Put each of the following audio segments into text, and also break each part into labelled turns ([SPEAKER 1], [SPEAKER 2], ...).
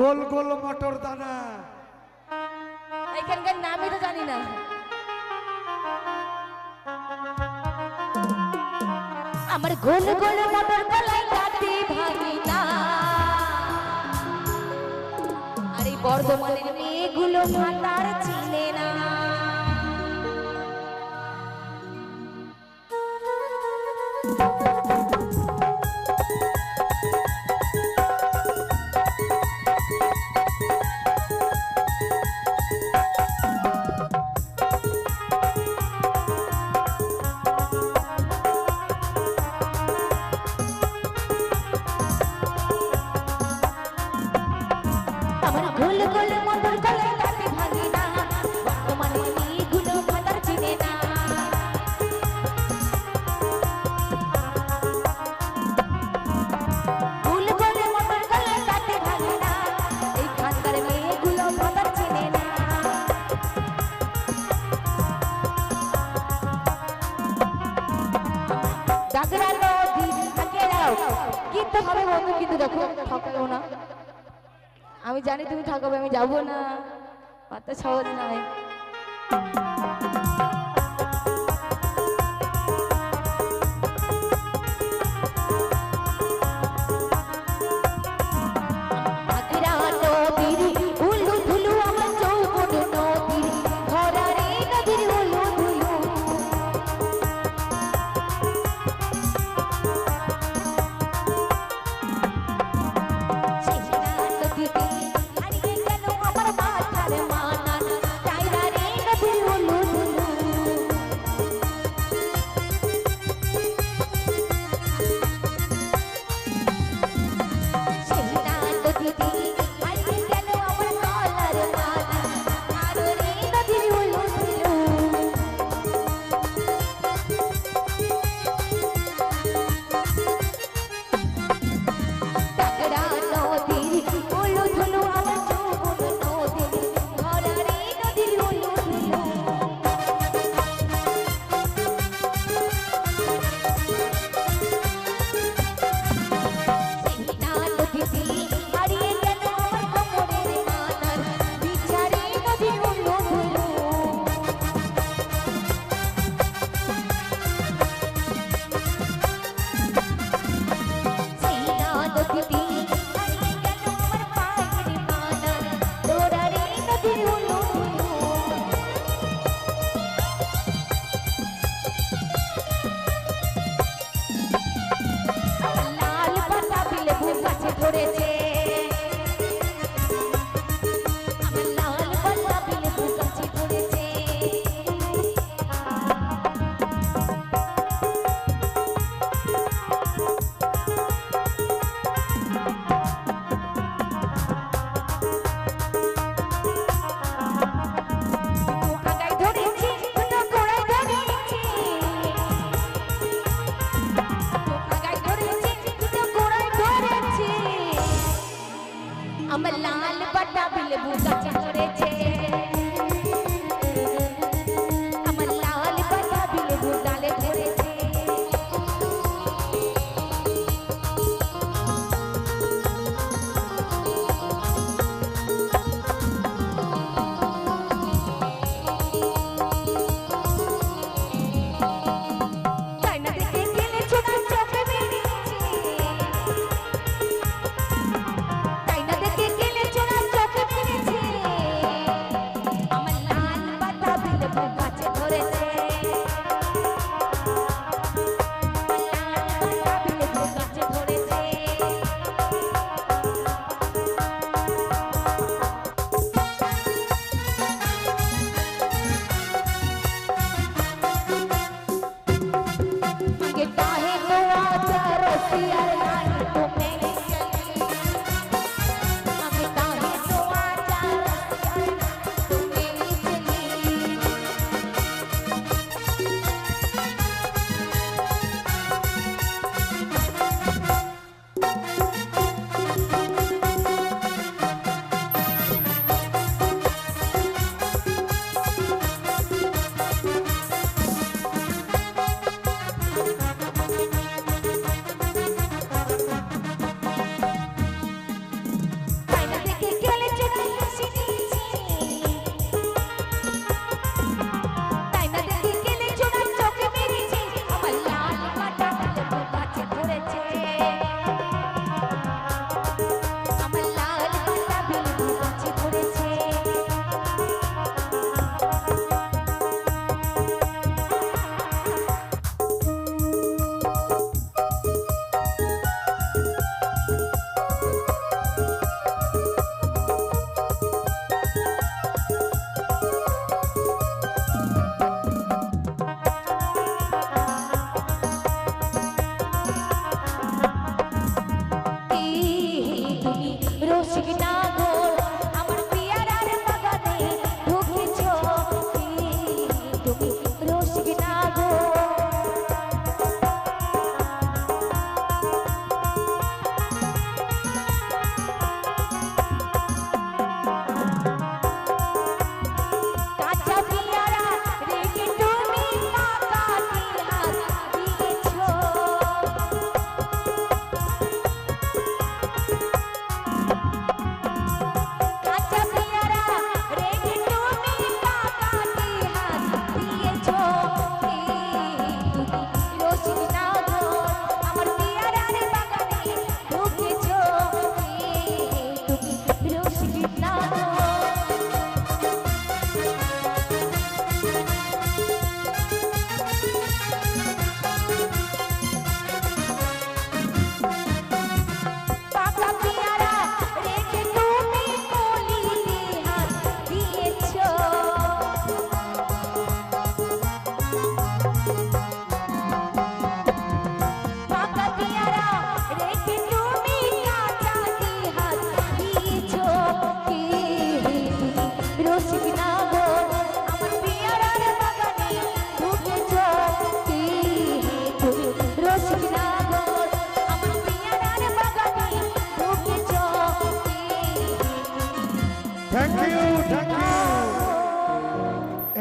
[SPEAKER 1] গোল গোল মটর দানা।
[SPEAKER 2] এখানকার নামই তো জানি না। আমার গোল গোল মটর গলায় রাতে ভাঙি না। আর এই বর্ধমানের মেয়েগুলো মাতার চিনে দাও। বন্ধু কিন্তু দেখো না। আমি জানি তুমি ঠকাবে আমি যাব না। অত সহজ নয়।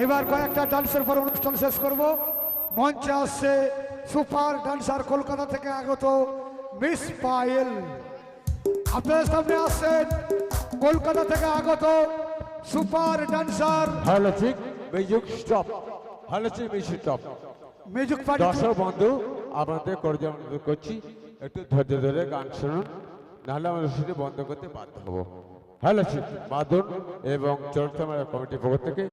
[SPEAKER 1] এবার কয়েকটা ডান্সের পর অনুষ্ঠান শেষ করব। মঞ্চে আসছে সুপার ডান্সার কলকাতা থেকে আগত মিস পায়েল। আপনাদের সামনে আসছেন কলকাতা থেকে আগত সুপার ডান্সার
[SPEAKER 3] হ্যালো ঠিক মিউজিক স্টপ হ্যালো ঠিক মিউজিক স্টপ।
[SPEAKER 1] মিউজিক
[SPEAKER 3] দর্শক বন্ধু আপনাদের অনুরোধ করছি একটু ধৈর্য ধরে গান শুনুন নাহলে আমরা সেটি বন্ধ করতে বাধ্য হব। হ্যালো ঠিক মাদুন এবং চরিত্র কমিটির পক্ষ থেকে